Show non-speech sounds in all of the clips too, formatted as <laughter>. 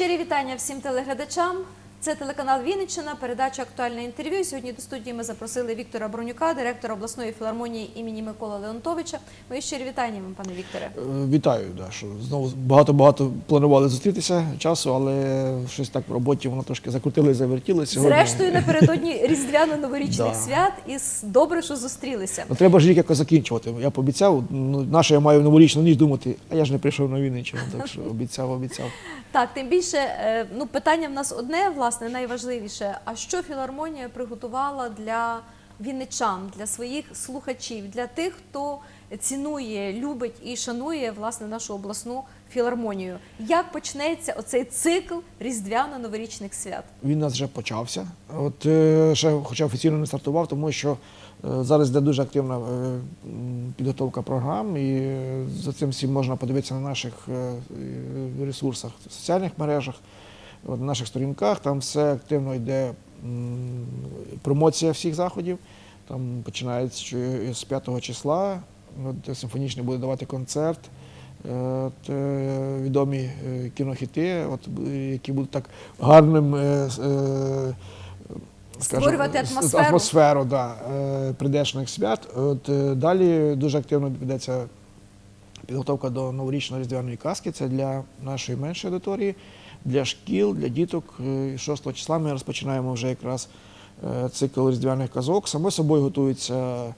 Щирі вітання всім телеглядачам. Це телеканал Вінниччина, передача актуальне інтерв'ю. Сьогодні до студії ми запросили Віктора Бронюка, директора обласної філармонії імені Миколи Леонтовича. Мої щирі вітання вам, пане Вікторе. Е, Вітаю, да, що знову багато-багато планували зустрітися часу, але щось так в роботі воно трошки закрутилося, завертілося. Сьогодні- Зрештою, напередодні <laughs> різдвяно-новорічних Да. свят, і добре, що зустрілися. Ну, треба ж рік якось закінчувати. Я пообіцяв, ну, наше я маю в новорічну ніч думати, а я ж не прийшов на Вінниччину, так що <laughs> обіцяв, обіцяв. Так, тим більше, е, ну питання в нас одне, власне, найважливіше. А що філармонія приготувала для вінничан, для своїх слухачів, для тих, хто цінує, любить і шанує власне нашу обласну філармонію? Як почнеться оцей цикл різдвяно-новорічних свят? Він у нас вже почався. От е, ще, хоча офіційно не стартував, тому що е, зараз йде дуже активна е, підготовка програм, і за цим всім можна подивитися на наших ресурсах, в соціальних мережах, от, на наших сторінках. Там все активно йде промоція всіх заходів. Там починається з 5 числа. От, симфонічний буде давати концерт. Е, От, е, відомі е, кінохіти, от, які будуть так гарним е, Створювати атмосферу. атмосферу да, прийдешних свят. От, далі дуже активно ведеться підготовка до новорічної різдвяної казки. Це для нашої меншої аудиторії, для шкіл, для діток. Е, 6 числа ми розпочинаємо вже якраз е, цикл різдвяних казок. Само собою готується е,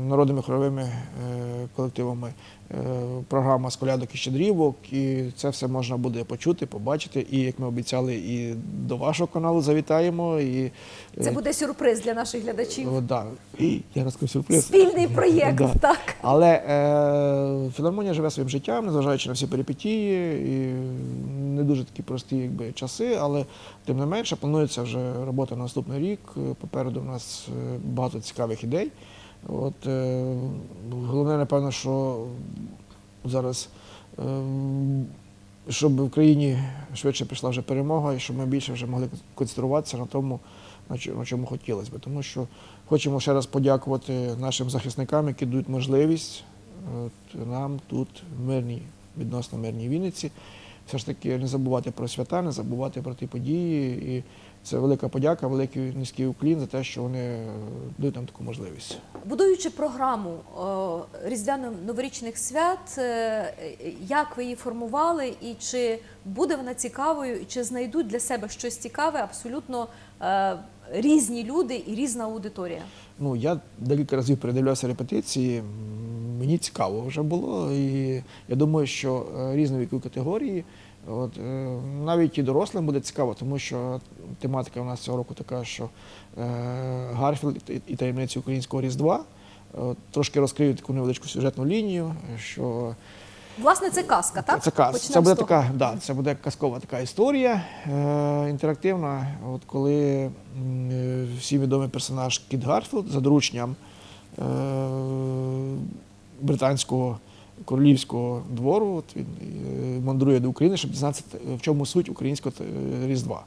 народними хоровими е, колективами е, програма з колядок і щедрівок, і це все можна буде почути, побачити. І як ми обіцяли, і до вашого каналу завітаємо. І, Це е, буде сюрприз для наших глядачів. о, да. І я розкажу сюрприз. Спільний проєкт, <laughs> Да. так. Але е, філармонія живе своїм життям, незважаючи на всі перипетії, і не дуже такі прості якби, часи, але тим не менше планується вже робота на наступний рік. Попереду в нас е, багато цікавих ідей. От, е, головне, напевно, що зараз. е, щоб в країні швидше прийшла вже перемога, і щоб ми більше вже могли концентруватися на тому, на чому, хотілося б. Тому що хочемо ще раз подякувати нашим захисникам, які дають можливість от, нам тут, в мирній, відносно мирній Вінниці, все ж таки не забувати про свята, не забувати про ті події. І це велика подяка, великий низький уклін за те, що вони е, дають нам таку можливість. Будуючи програму е, різдвяно-новорічних свят, е, як ви її формували, і чи буде вона цікавою, і чи знайдуть для себе щось цікаве абсолютно різні люди і різна аудиторія? Ну, я декілька разів передивлявся репетиції. Мені цікаво вже було. І я думаю, що різні вікові категорії, от, е, навіть і дорослим буде цікаво, тому що тематика у нас цього року така, що е, Гарфілд і- таємниці українського Різдва. От, трошки розкрию таку невеличку сюжетну лінію, що Власне, це казка, так? це, каз. Почнемо це буде така, да, це буде казкова така історія е, інтерактивна. От коли е, всі відомий персонаж Кіт Гарфілд за дорученням е, британського королівського двору, от він е, мандрує до України, щоб дізнатися, в чому суть українського е, Різдва.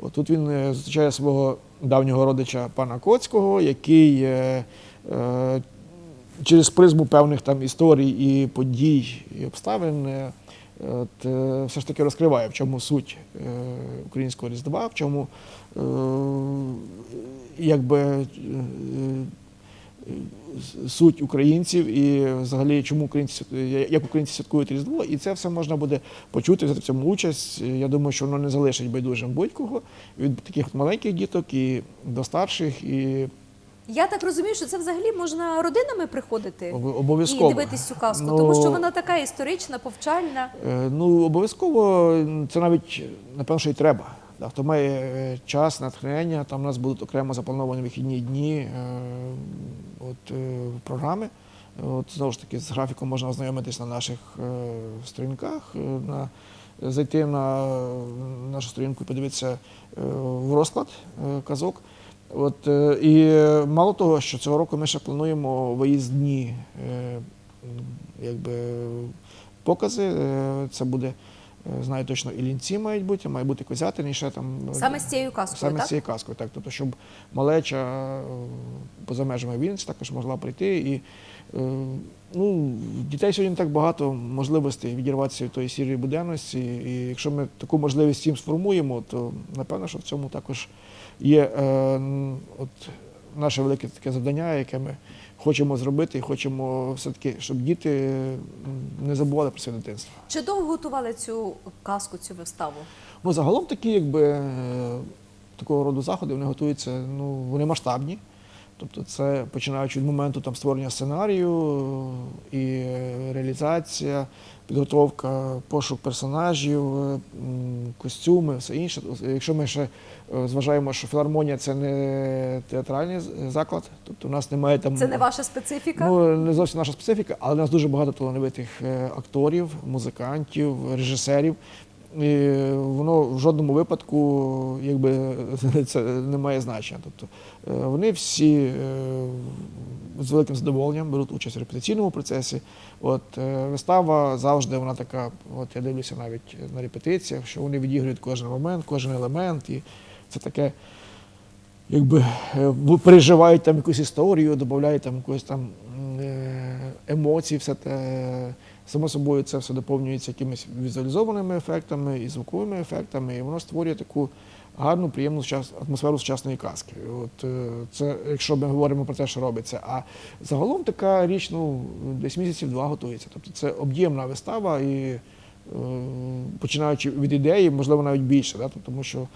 От тут він е, зустрічає свого давнього родича пана Коцького, який е, е, через призму певних там історій і подій і обставин е, от, е, все ж таки розкриває, в чому суть е, українського Різдва, в чому е, якби е, е, суть українців і взагалі чому українці як українці святкують Різдво, і це все можна буде почути, взяти в цьому участь. Я думаю, що воно не залишить байдужим будь-кого від таких маленьких діток і до старших, і Я так розумію, що це взагалі можна родинами приходити об- і дивитись цю казку, Ну, тому що вона така історична, повчальна. Е, Ну, обов'язково це навіть, напевно, що й треба. Хто має е, час, натхнення, там у нас будуть окремо заплановані вихідні дні е, от, е, програми. От, знову ж таки, з графіком можна ознайомитись на наших сторінках, на, зайти на нашу сторінку і подивитися в розклад казок. От, і мало того, що цього року ми ще плануємо виїзні е, якби, покази. Це буде знаю точно, і лінці мають бути, має бути козятин, і ще там е, Саме з цією казкою, Саме так? з цією казкою, так. Тобто, щоб малеча е, поза межами Вінниці також могла прийти. І е, ну, дітей сьогодні так багато можливостей відірватися від тої сірої буденності. І якщо ми таку можливість їм сформуємо, то напевно, що в цьому також є е, от, наше велике таке завдання, яке ми хочемо зробити, і хочемо все-таки, щоб діти не забували про своє дитинство. Чи довго готували цю казку, цю виставу? Ну, загалом такі, якби е, такого роду заходи вони готуються, ну, вони масштабні. Тобто це починаючи від моменту там, створення сценарію і реалізація, підготовка, пошук персонажів, е, костюми, все інше. Якщо ми ще е, зважаємо, що філармонія це не театральний заклад, тобто у нас немає там Це не ваша специфіка? Ну, не зовсім наша специфіка, але у нас дуже багато талановитих е, акторів, музикантів, режисерів. І воно в жодному випадку якби, <laughs> це не має значення. Тобто е, вони всі е, з великим задоволенням беруть участь в репетиційному процесі. От, е, вистава завжди вона така, от я дивлюся навіть на репетиціях, що вони відіграють кожен момент, кожен елемент. І це таке якби переживають там якусь історію, додають там якоїсь там м, е, все те. Само собою це все доповнюється якимись візуалізованими ефектами і звуковими ефектами, і воно створює таку гарну, приємну атмосферу сучасної казки. От е, це, якщо ми говоримо про те, що робиться. А загалом така річ, ну, десь місяців два готується. Тобто це об'ємна вистава і е, починаючи від ідеї, можливо, навіть більше, да? тому що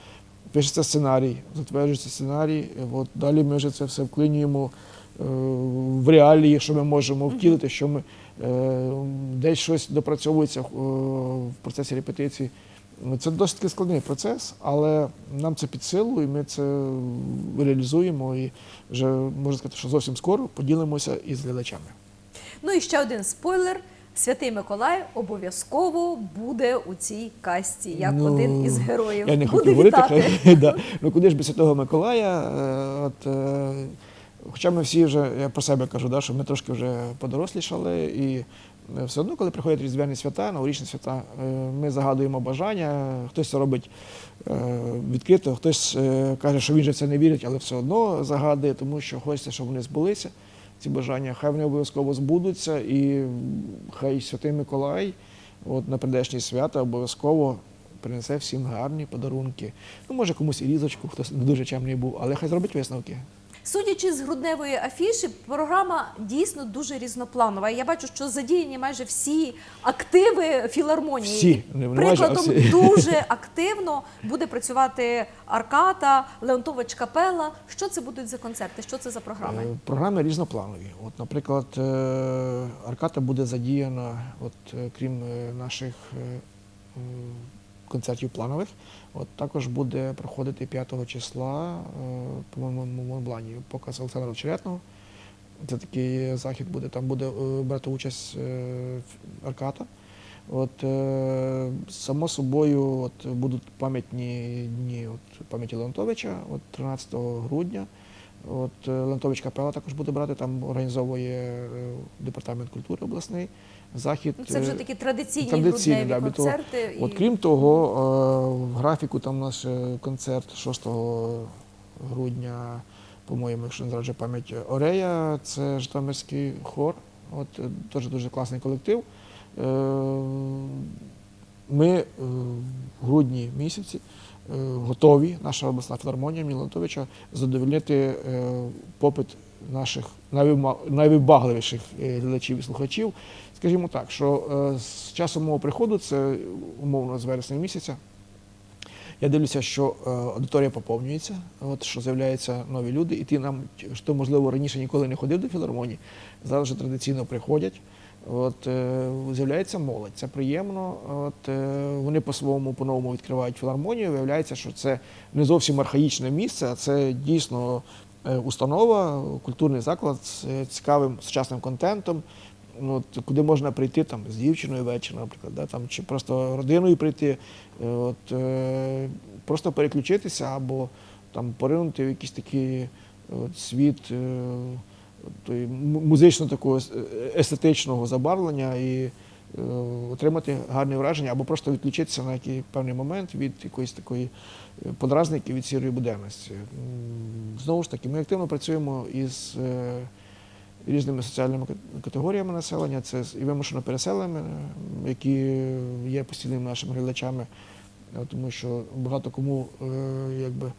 пишеться сценарій, затверджується сценарій, от далі ми вже це все вклинюємо в реалії, що ми можемо втілити, що ми е, десь щось допрацьовується е, в процесі репетиції. Це досить таки складний процес, але нам це під силу, і ми це реалізуємо. І вже можна сказати, що зовсім скоро поділимося із глядачами. Ну і ще один спойлер. Святий Миколай обов'язково буде у цій касті, як Ну, один із героїв. Я не буде хочу говорити, <laughs> да. ну куди ж без Святого Миколая? Е, От, е, хоча ми всі вже, я про себе кажу, да, що ми трошки вже подорослішали, і е, все одно, коли приходять різдвяні свята, новорічні свята, е, ми загадуємо бажання, хтось це робить е, відкрито, хтось каже, що він же це не вірить, але все одно загадує, тому що хочеться, щоб вони збулися. Ці бажання, хай вони обов'язково збудуться, і хай Святий Миколай от на прийдешні свята обов'язково принесе всім гарні подарунки. Ну, може, комусь і різочку, хтось не дуже чемний був, але хай зробить висновки. Судячи з грудневої афіші, програма дійсно дуже різнопланова. Я бачу, що задіяні майже всі активи філармонії. Всі, Прикладом всі. дуже <laughs> активно буде працювати Арката, Леонтович Капела. Що це будуть за концерти? Що це за програми? Е, Програми різнопланові. От, наприклад, е, Арката буде задіяна, от, е, крім наших концертів планових, от, також буде проходити 5 числа, е, по-моєму, Монблані показ Олександра Очеретного. Це такий захід буде, там буде е, брати участь е, Арката. От, само собою от, будуть пам'ятні дні от, пам'яті Леонтовича, от 13 грудня. От е, Леонтович Капела також буде брати, там організовує е, департамент культури обласний захід. Ну, це вже е, такі традиційні, традиційні, грудневі да, концерти. От крім того, в графіку там у нас концерт 6 грудня, по-моєму, якщо не зраджує пам'ять, Орея, це Житомирський хор. От теж дуже класний колектив. Ми в грудні місяці готові, наша обласна філармонія Мілантовича, задовольнити е, попит наших найвибагливіших е, глядачів і слухачів. Скажімо так, що е, з часом мого приходу, це умовно з вересня місяця, я дивлюся, що е, аудиторія поповнюється, от, що з'являються нові люди, і ті нам, хто, можливо, раніше ніколи не ходив до філармонії, зараз вже традиційно приходять. От, е, з'являється молодь, це приємно. От, е, вони по-своєму по-новому відкривають філармонію. Виявляється, що це не зовсім архаїчне місце, а це дійсно е, установа, культурний заклад з цікавим сучасним контентом. От, куди можна прийти там, з дівчиною ввечері, наприклад, да, там, чи просто родиною прийти, от, просто переключитися або там, поринути в якийсь такий от, світ музично такого естетичного забарвлення і е, отримати гарне враження або просто відключитися на який певний момент від якоїсь такої е, подразники від сірої буденності. Знову ж таки, ми активно працюємо із е, різними соціальними категоріями населення. Це і вимушено переселеними, які є постійними нашими глядачами, тому що багато кому якби,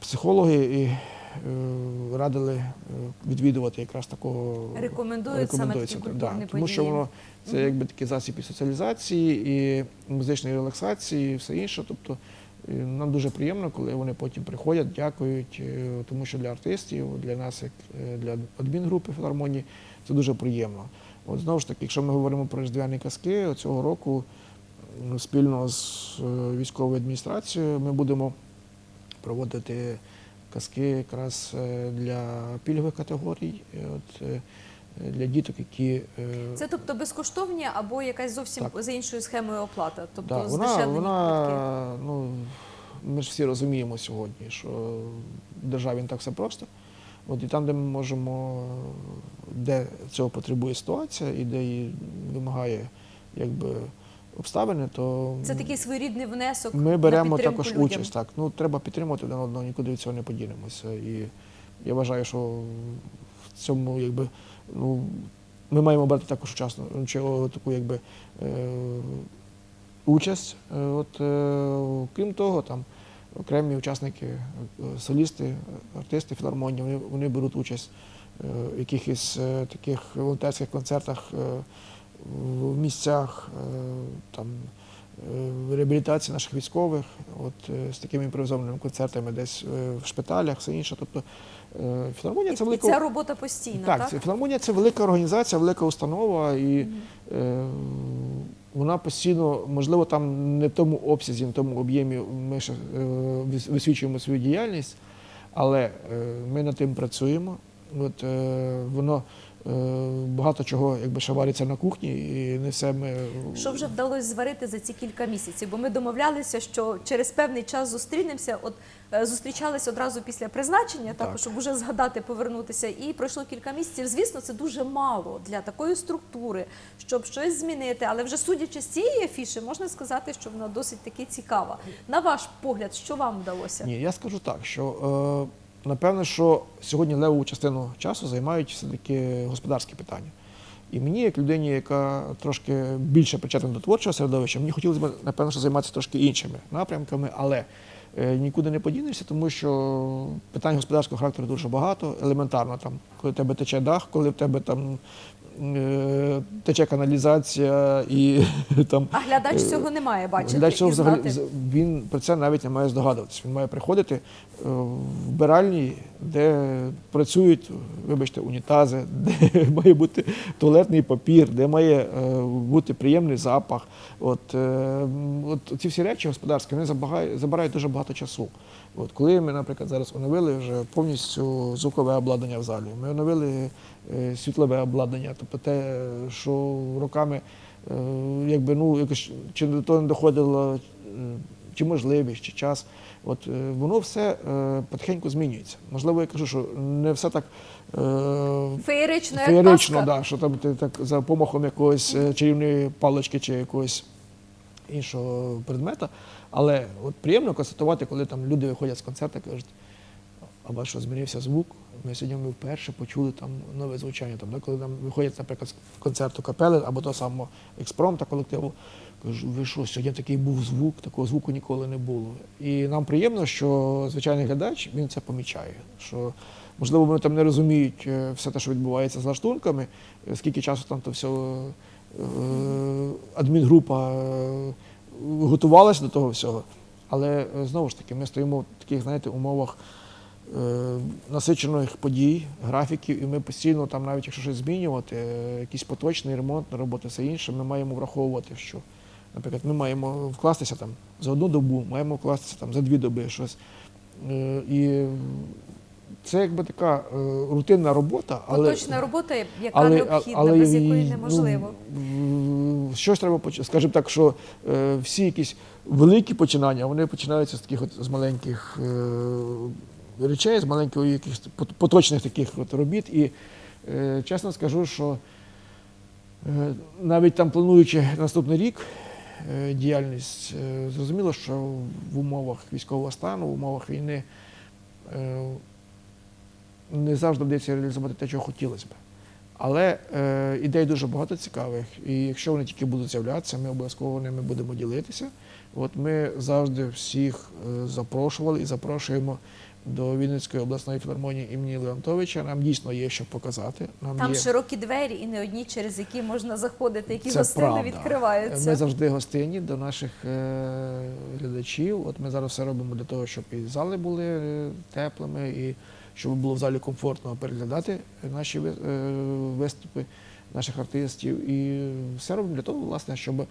психологи і радили е, відвідувати якраз такого Рекомендують саме такі це, культурні Тому що воно це якби такий засіб і соціалізації, і музичної релаксації, і все інше. Тобто е, нам дуже приємно, коли вони потім приходять, дякують, е, тому що для артистів, для нас, як для адмінгрупи філармонії, це дуже приємно. От знову ж таки, якщо ми говоримо про різдвяні казки, цього року спільно з військовою адміністрацією ми будемо проводити казки якраз е, для пільгових категорій, е, от, е, для діток, які Це тобто безкоштовні або якась зовсім Так. за іншою схемою оплата, тобто да, вона, вона ну, ми ж всі розуміємо сьогодні, що в державі не так все просто. От і там, де ми можемо, де цього потребує ситуація і де її вимагає якби, обставини, то Це такий своєрідний внесок. Ми на беремо підтримку також людям. участь. Так, ну треба підтримувати один одного, нікуди від цього не подінемося. І я вважаю, що в цьому якби ну ми маємо брати також учасну чи таку якби е, участь. Е, От е, крім того, там окремі учасники, е, солісти, артисти філармонії, вони, вони беруть участь е, в якихось е, таких волонтерських концертах е, в місцях е, там е, реабілітації наших військових, от е, з такими імпровізованими концертами десь в шпиталях, все інше. Тобто філармонія І, це і ця робота постійна, так? так, філармонія це велика організація, велика установа, і е, вона постійно, можливо, там не в тому обсязі, не в тому об'ємі ми ще висвічуємо свою діяльність, але ми над тим працюємо. От, е, воно багато чого якби ще вариться на кухні, і не все ми Що вже вдалося зварити за ці кілька місяців? Бо ми домовлялися, що через певний час зустрінемося. От е, зустрічалися одразу після призначення, так, Так. щоб уже згадати, повернутися. І пройшло кілька місяців. Звісно, це дуже мало для такої структури, щоб щось змінити. Але вже судячи з цієї афіши, можна сказати, що вона досить таки цікава. На ваш погляд, що вам вдалося? Ні, я скажу так, що е, напевне, що сьогодні левову частину часу займають все-таки господарські питання. І мені, як людині, яка трошки більше причетна до творчого середовища, мені хотілося б, напевно, що займатися трошки іншими напрямками, але е, нікуди не подінешся, тому що питань господарського характеру дуже багато, елементарно там, коли в тебе тече дах, коли в тебе там тече каналізація і <laughs> там А глядач Е, цього не має бачити Глядач цього взагалі він про це навіть не має здогадуватися. Він має приходити е, в вбиральні, де працюють, вибачте, унітази, <laughs> де має бути туалетний папір, де має е, бути приємний запах. От, е, от ці всі речі господарські вони забирають дуже багато часу. От, коли ми, наприклад, зараз оновили вже повністю звукове обладнання в залі, ми оновили е, світлове обладнання, тобто те, що роками е, якби ну якось чи до того не доходило, е, чи можливість, чи час. От воно все потихеньку змінюється. Можливо, я кажу, що не все так Феєрично, феєрично, да, що там ти так за помахом якоїсь чарівної палички чи якогось іншого предмета. Але от приємно констатувати, коли там люди виходять з концерту і кажуть, а у що змінився звук? Ми сьогодні вперше почули там нове звучання. Там, да, коли там виходять, наприклад, з концерту капели або того самого експромта колективу. Кажу, ви що, сьогодні такий був звук, такого звуку ніколи не було. І нам приємно, що звичайний глядач він це помічає. Що, можливо, вони там не розуміють е, все те, що відбувається з лаштунками, е, скільки часу там то все е, адмінгрупа готувалася до того всього. Але е, знову ж таки, ми стоїмо в таких, знаєте, умовах е, насичених подій, графіків, і ми постійно там, навіть якщо щось змінювати, е, якийсь поточний ремонт, роботи, все інше, ми маємо враховувати, що, наприклад, ми маємо вкластися там за одну добу, маємо вкластися там за дві доби щось. Е, І це якби така е, рутинна робота, але Поточна робота, яка необхідна, без і, якої ну, м, Щось треба почати. Скажімо так, що е, всі якісь великі починання, вони починаються з таких от з маленьких е, речей, з маленьких якихось поточних таких от робіт. І е, чесно скажу, що Е, Навіть там плануючи наступний рік е, діяльність, е, зрозуміло, що в умовах військового стану, в умовах війни е, не завжди вдається реалізувати те, чого хотілося б. Але е, ідей дуже багато цікавих, і якщо вони тільки будуть з'являтися, ми обов'язково ними будемо ділитися. От ми завжди всіх е, запрошували і запрошуємо до Вінницької обласної філармонії імені Леонтовича. Нам дійсно є що показати. Нам Там є... широкі двері і не одні, через які можна заходити, які Це гостини правда. відкриваються. Ми завжди гостинні до наших е, глядачів. От ми зараз все робимо для того, щоб і зали були е, теплими, і щоб було в залі комфортно переглядати наші е, виступи наших артистів. І все робимо для того, власне, щоб е,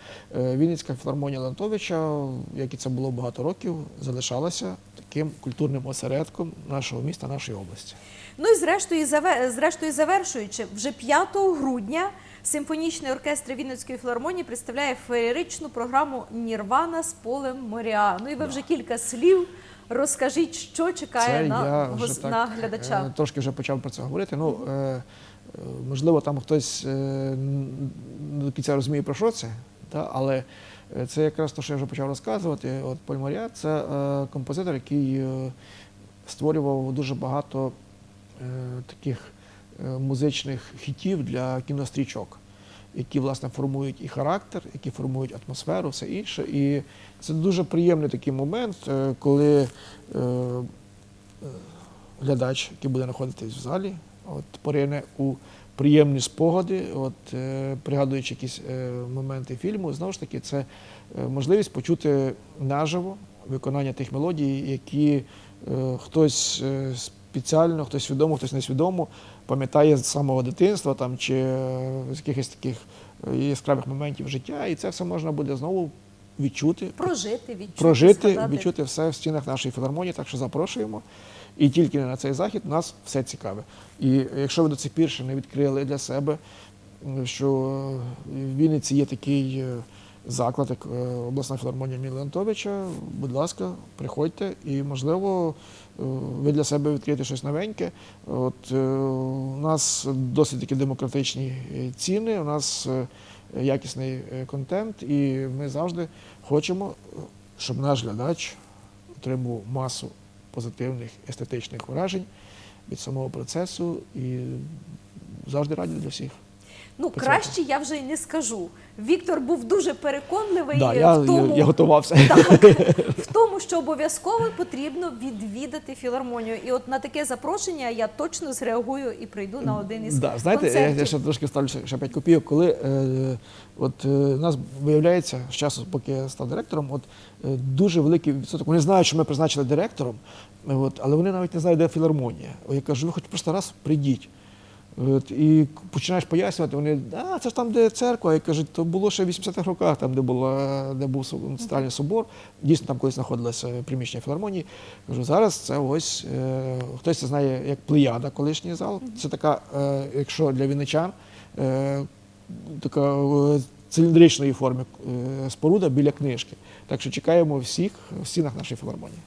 Вінницька філармонія Леонтовича, як і це було багато років, залишалася таким культурним осередком нашого міста, нашої області. Ну і зрештою, зрештою завершуючи, вже 5 грудня симфонічний оркестр Вінницької філармонії представляє феєричну програму Нірвана з полем моря. Ну і ви вже кілька слів. Розкажіть, що чекає на, я вже так, на е, глядача. Трошки вже почав про це говорити. Ну, е, е, можливо, там хтось е, до кінця розуміє, про що це, але е, це якраз те, що я вже почав розказувати. От Поль Моря – це е, композитор, який е, створював дуже багато е, таких е, музичних хітів для кінострічок, які власне формують і характер, які формують атмосферу, все інше. І це дуже приємний такий момент, е, коли е, глядач, який буде знаходитись в залі, от порине у приємні спогади, от е, пригадуючи якісь моменти фільму, знову ж таки, це можливість почути наживо виконання тих мелодій, які хтось е, спеціально, хтось свідомо, хтось несвідомо пам'ятає з самого дитинства там, чи е, з якихось таких е, яскравих моментів життя, і це все можна буде знову відчути, Прожити, відчути, прожити, згадати. відчути все в стінах нашої філармонії, так що запрошуємо. І тільки на цей захід нас все цікаве. І якщо ви до цих пір ще не відкрили для себе, що в Вінниці є такий е, заклад, як е, обласна філармонія Міли Антовича, будь ласка, приходьте і, можливо, е, ви для себе відкриєте щось новеньке. От е, у нас досить такі демократичні ціни, у нас якісний контент, і ми завжди хочемо, щоб наш глядач отримував масу позитивних естетичних вражень від самого процесу і завжди раді для всіх. Ну, краще я вже й не скажу. Віктор був дуже переконливий Да, в я, тому, я, я готувався. Так, <laughs> в тому, що обов'язково потрібно відвідати філармонію. І от на таке запрошення я точно зреагую і прийду на один із Да, знаєте, я, концертів. я ще трошки ставлю ще ще 5 копійок. Коли е, от, е, нас виявляється з часу, поки я став директором, от, е, дуже великий відсоток. Вони знають, що ми призначили директором, е, от, але вони навіть не знають, де філармонія. Я кажу, ви хоч просто раз прийдіть. От, і починаєш пояснювати, вони, а це ж там, де церква. Я кажу, то було ще в 80-х роках, там, де, була, де був центральний собор. Дійсно, там колись знаходилося приміщення філармонії. Кажу, зараз це ось е, хтось це знає як плеяда, колишній зал. Це така, е, якщо для вінничан, е, така е, циліндричної форми е, споруда біля книжки. Так що чекаємо всіх в стінах нашої філармонії.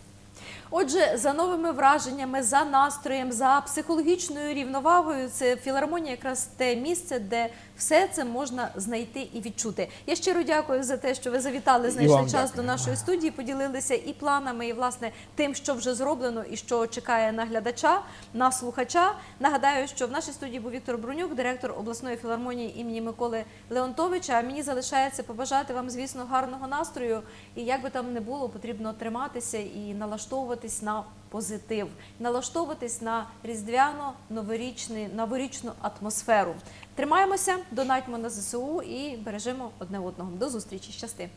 Отже, за новими враженнями, за настроєм, за психологічною рівновагою, це філармонія якраз те місце, де все це можна знайти і відчути. Я щиро дякую за те, що ви завітали, знайшли час дякую. до нашої студії, поділилися і планами, і власне тим, що вже зроблено, і що чекає на глядача, на слухача. Нагадаю, що в нашій студії був Віктор Брунюк, директор обласної філармонії імені Миколи Леонтовича. А мені залишається побажати вам, звісно, гарного настрою. І як би там не було, потрібно триматися і налаштовуватись на позитив, налаштовуватись на різдвяно новорічну новорічну атмосферу. Тримаємося, донатьмо на ЗСУ і бережемо одне одного. До зустрічі. Щасти!